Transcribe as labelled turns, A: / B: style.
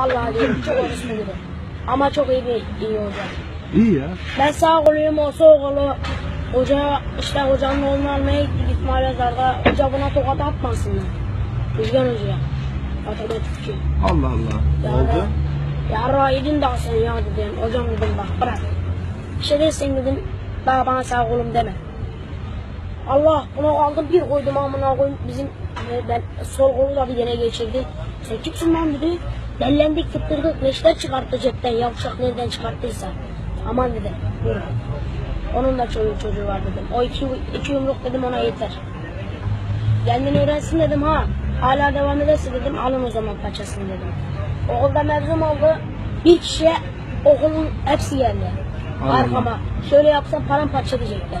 A: Vallahi diyorum çok orasına göre. Ama çok iyi değil, iyi hoca.
B: İyi ya.
A: Ben sağ golüyüm, o sol golü. Hoca işte hocanın oğlunu almaya gitti İsmail Azar'da. Hoca buna tokat atmasın. ya. Üzgen hocaya. Matematikçi.
B: Allah Allah. Ne Yarra- oldu?
A: Yarra edin daha sen ya dedim. Hocam dedim bak bırak. Bir şey dersin dedim. Daha bana sağ kolum deme. Allah buna aldım bir koydum amına koyayım. Bizim e, ben sol kolu da bir gene geçirdi. Sen kimsin lan dedi. Dellendik tutturdu neşter çıkarttı cepten yavşak nereden çıkarttıysa. Aman dedim. Onun da çocuğu, çocuğu var dedim. O iki, iki yumruk dedim ona yeter. Kendini öğrensin dedim ha. Hala devam ederse dedim alın o zaman paçasını dedim. Okulda mezun oldu. Bir kişiye okulun hepsi geldi. Arkama. Şöyle yapsam paramparça
B: diyecekler.